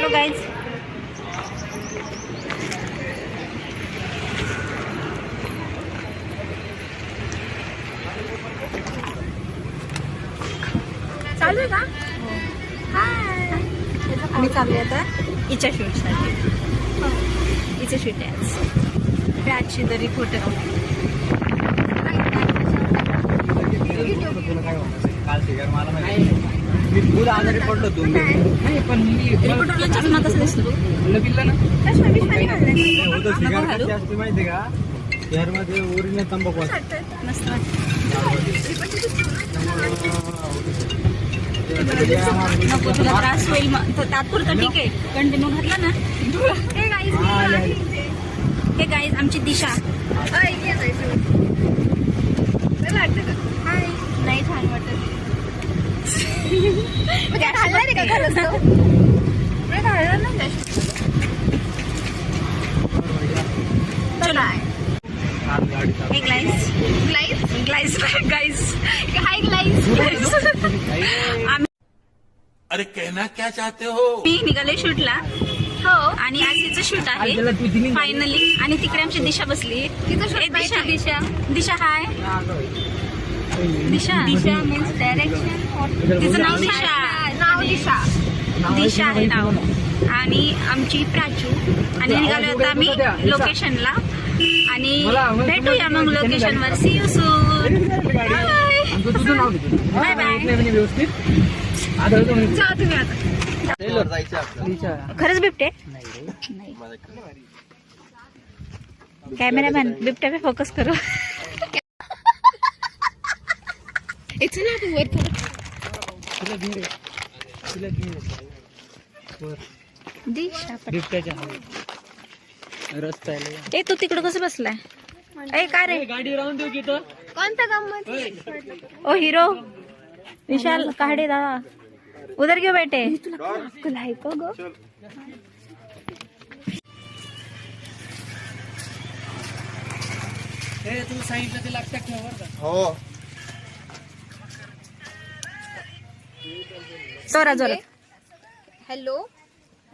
चलो गाईज चालू आहे का? हाय आम्ही आहे आता हिच्या शूटसाठी इच्छा शूट हो. आहे आजची त्याची तरी फोटो मी फुल आजारी पडलो दोन दिवस पण मी रिपोर्टरला चष्मा कसा दिसतो तू? पिल्ला ना. चष्मा बिष्मा नाही घालणार. होतं नको शिकार घालू. कशी असते माहिती का? शहरमध्ये ओरिजिनल तंबाखू असते. नको तुला त्रास होईल तात्पुरतं ठीक आहे. कंटिन्यू घातला ना? हे गाईज हे गाईज आमची दिशा हाय नाही छान वाटत घालणार आहे का खरंच तो? नाही घालणार नाही जास्त. चलो आज गाडी चालू. हे ग्लाइस ग्लाइस ग्लाइस गाईस हाय ग्लाइस आम्ही अरे कहना क्या चाहते हो? मी निघाले शूटला. हो. आणि आज तिचं शूट आहे. फायनली आणि तिकडे आमची दिशा बसली. दिशा दिशा. दिशा हाय दिशा. दिशा मीन्स डायरेक्शन तिचं नाव दिशा. नाव दिशा. दिशा आहे नाव. आणि आमची प्राचू. आणि निघालो आता आम्ही लोकेशनला आणि भेटूया मग लोकेशनवर see you soon bye bye म्हणजे व्यवस्थित. आढळतो म्हणजे जा तुम्ही आता. खरंच बिबटे? नाही कॅमेरामॅन बिबट्या पे फोकस करो. तुला घेऊन ये. तुला घेऊन ये. वर. दिशा पट- बिबट्याच्या हवेत. रस्ता आहे लय. ए तू तिकडं कसं बसलाय ए का रे गाडी राहून देऊ की तर ओ हीरो विशाल काढे दादा उधर क्यों बैठे तुला आहे का ग हे तू सांगितलं ते लक्षात ठेव बरं का हो जोरा जोरात. हॅलो.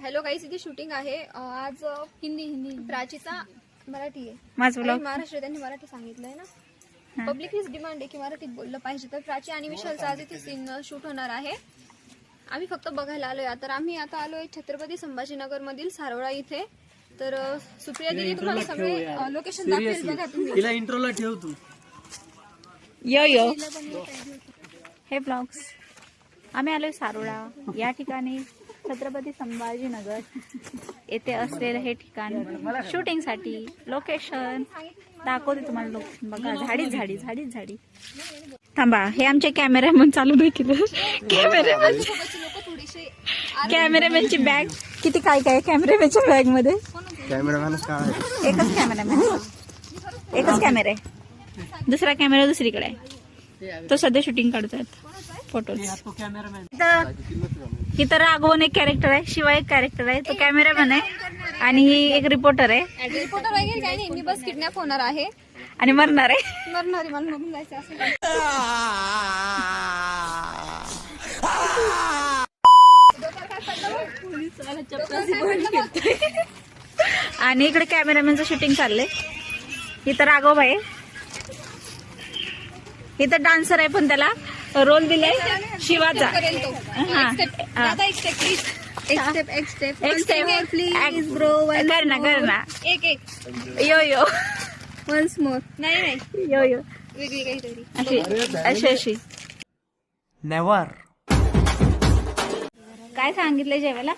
हॅलो काही इथे शूटिंग आहे. आज हिंदी हिंदी प्राचीचा मराठी आहे. माझं आणि ब्लॉग महाराष्ट्र त्यांनी मराठी सांगितलंय ना. पब्लिक हीच डिमांड आहे की मराठीत बोललं पाहिजे. तर प्राची आणि विशालचा आज इथे सीन शूट होणार आहे. आम्ही फक्त बघायला आलोय तर आम्ही आता आलोय छत्रपती संभाजीनगर मधील सारोळा इथे. तर अं, सुप्रिया दिदी तुम्हाला सगळे लोकेशन दाखवेल बघा तुम्ही. तिला इंट्रोला ठेव तू. यो यो. हे ब्लॉग्स आम्ही आलोय सारोळा. या ठिकाणी छत्रपती संभाजीनगर येथे असलेलं हे ठिकाण शूटिंगसाठी लोकेशन दाखवते तुम्हाला लोकेशन बघा झाडी झाडी झाडी झाडी. थांबा हे आमचे कॅमेरामॅन चालू नाही केलं. कॅमेरामॅन कॅमेरामॅनची बॅग किती काय काय कॅमेरामॅनच्या बॅगमध्ये? एकच कॅमेरामॅन एकच कॅमेरा आहे. दुसरा कॅमेरा दुसरीकडे आहे. तो सध्या शूटिंग काढतोय कॅमेरामॅन इथं राघवन एक कॅरेक्टर आहे शिवा एक कॅरेक्टर आहे. तो कॅमेरामॅन आहे आणि ही एक रिपोर्टर आहे. रिपोर्टर वगैरे काही नाही मी बस किडनॅप होणार आहे. आणि मरणार आहे. मरणार आहे मला मरून जायचं असं. काही. आणि इकडे कॅमेरामॅनचं शूटिंग चाललंय. इथं राघव आहे. इथं डान्सर आहे पण त्याला. रोल दिलाय शिवाचा. हा. हा. दादा एक स्टेप प्लीज एक स्टेप एक स्टेप एक step. प्लीज ब्रो कर ना कर ना. एक एक. यो यो. वन्स मोर नाही नाही. यो यो वेगळी काहीतरी अशी अशी. अशी नेवर काय सांगितलंय जेवायला?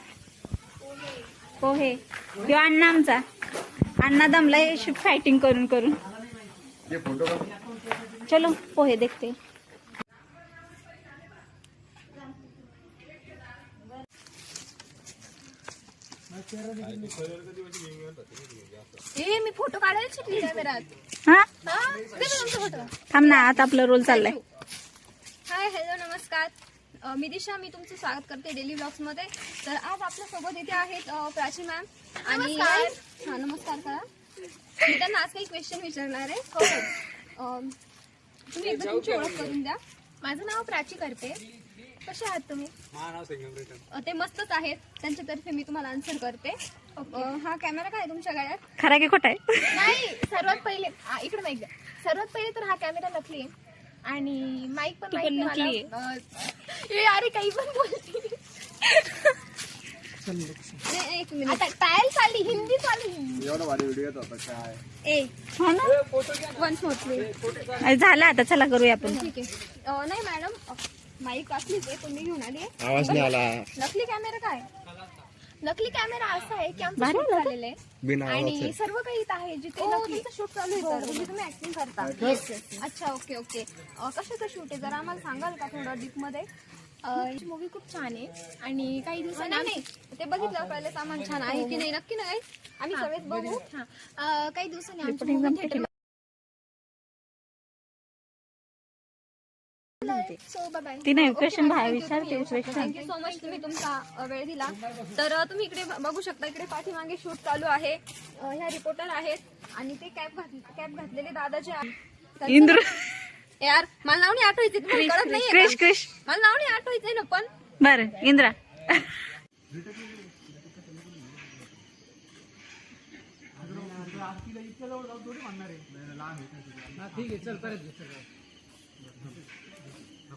पोहे. ह्यो अण्णा आमचा. अण्णा दमलाय फायटिंग करून करून. चलो पोहे देखते. ए मी फोटो काढायला शिकली कॅमेरात. हा? हा? दे बरं तुमचा फोटो? थांब ना आता आपला रोल चाललाय. हाय हॅलो नमस्कार. अ, मी दिशा मी तुमचं स्वागत करते डेली ब्लॉग्समध्ये. तर आज आपल्यासोबत इथे आहेत अ, प्राची मॅम आणि हा नमस्कार करा. मी त्यांना आज काही क्वेश्चन विचारणार आहे. हो. अ, तुम्ही एकदा तुमची ओळख करून द्या. माझं नाव प्राची करते. कसे आहात तुम्ही? अ, ते मस्तच आहेत. त्यांच्यातर्फे मी तुम्हाला आन्सर करते. अ, हा कॅमेरा काय आहे तुमच्या गाड्यात खरा की खोटा आहे? नाही सर्वात पहिले आ, इकडे माईक द्या. सर्वात पहिले तर हा कॅमेरा नकली आहे. आणि माईक पण माहिती पण मला. नकली अ, ए अरे काही पण बोलते. नाही, एक मिनिट आता ट्रायल चालली हिंदी चालली. हिंदी एवढा भारी व्हिडिओ होता काय? ए हो ना? वन्स मोर प्लीज झालं आता चला करूया आपण. ठीक आहे. अ, नाही मॅडम माईक असलीच आहे मी घेऊन आली. आवाज नाही आला. नकली कॅमेरा काय? नकली कॅमेरा असा आहे की आमचं शूट झालेलं आहे. बिना आणि आवाजचं. सर्व काही इथं आहे जिथे नकली शूट चालू आहे तर म्हणजे तुम्ही ऍक्टिंग करता. अच्छा ओके ओके अ, कशाचं शूट आहे? जरा आम्हाला सांगाल का थोडं डीपमध्ये मूवी खूप छान आहे. आणि काही दिवसांनी नाही. ते बघितलं पहिले सामान छान आहे की नाही. नक्की नाही? आम्ही सगळेच बघू. हा. अ, काही दिवसांनी आमची Reporting theater सो बाय तिने क्वेश्चन विचारते question thank you so much तुम्ही तुमचा वेळ दिला. तर तुम्ही इकडे बघू शकता इकडे पाठीमागे शूट चालू आहे. ह्या रिपोर्टर आहेत. आणि ते कॅप घात कॅप घातलेले दादा जे आहेत इंद्र यार मला नाव नाही आठवायचं कळत नाही क्रिश क्रिश. मला नाव नाही आठवायचंय ना पण बर इंद्रा.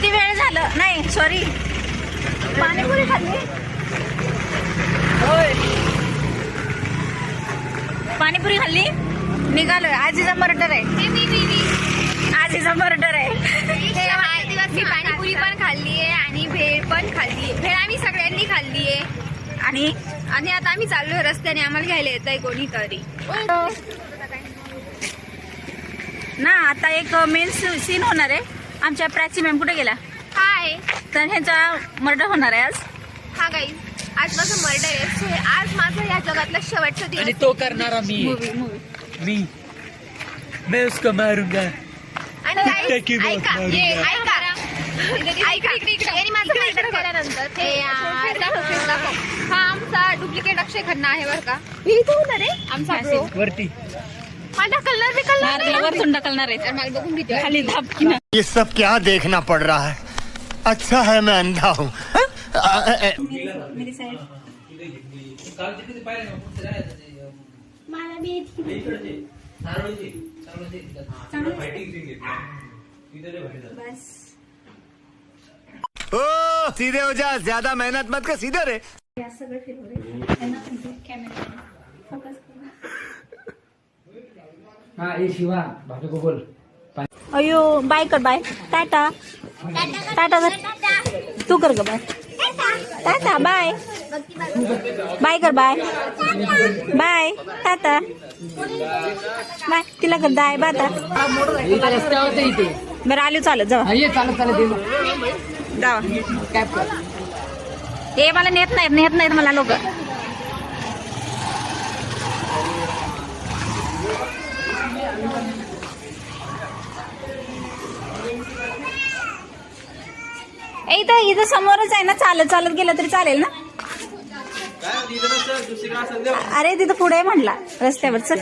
किती वेळ झालं? नाही सॉरी पाणीपुरी खाल्ली? पाणीपुरी खाल्ली? निघालोय. आजीचा मर्डर आहे. आजीचा मर्डर आहे. मी पाणीपुरी पण खाल्ली आहे आणि भेळ पण खाल्ली आहे भेळ आम्ही सगळ्यांनी खाल्ली आहे आणि? आणि आता आम्ही चाललोय रस्त्याने. आम्हाला घ्यायला येत आहे कोणीतरी ना आता एक मेन सीन होणार आहे. आमच्या प्राची मॅम कुठे गेला? हाय. तर ह्यांचा मर्डर होणार आहे आज. हा गाईज आज माझं मर्डर आहे. सो हे आज माझं या जगातलं शेवटचं आणि दिवस तो करणारा मी मूवी मूवी मी. मैं उसको मारूंगा. आणि guys, ऐका. ये, ऐका. ऐका. यांनी माझं मर्डर केल्यानंतर. हे दाखव, दाखव. हा आमचा डुप्लिकेट अक्षय खन्ना आहे बरं का. मी इथं होणार आहे आमचा bro. वरती. माझा कलर बी कलर आहे. खाली धापकीनं ये सब क्या देखना पड़ रहा है? अच्छा है मैं अंधा हूँ। ओ सीधे हो जा। ज़्यादा मेहनत मत कर सीधे रे। सगळं फिरवले कॅमेरा फोकस हा ए शिवा भाभी को बोल. अयो बाय कर बाय. टाटा. टाटा कर. तू कर ग बाय. Tata bye. बाय कर बाय. बाय. टाटा. बाय. तिला कर दाय बाता बरं आलो चालत जावा ये चालत चालत ये. जावा हे मला नेत नाहीत नेत नाहीत मला लोक. इथं इथं समोरच आहे ना चालत चालत गेलं तरी चालेल ना? अरे तिथं पुढे म्हणला रस्त्यावर चल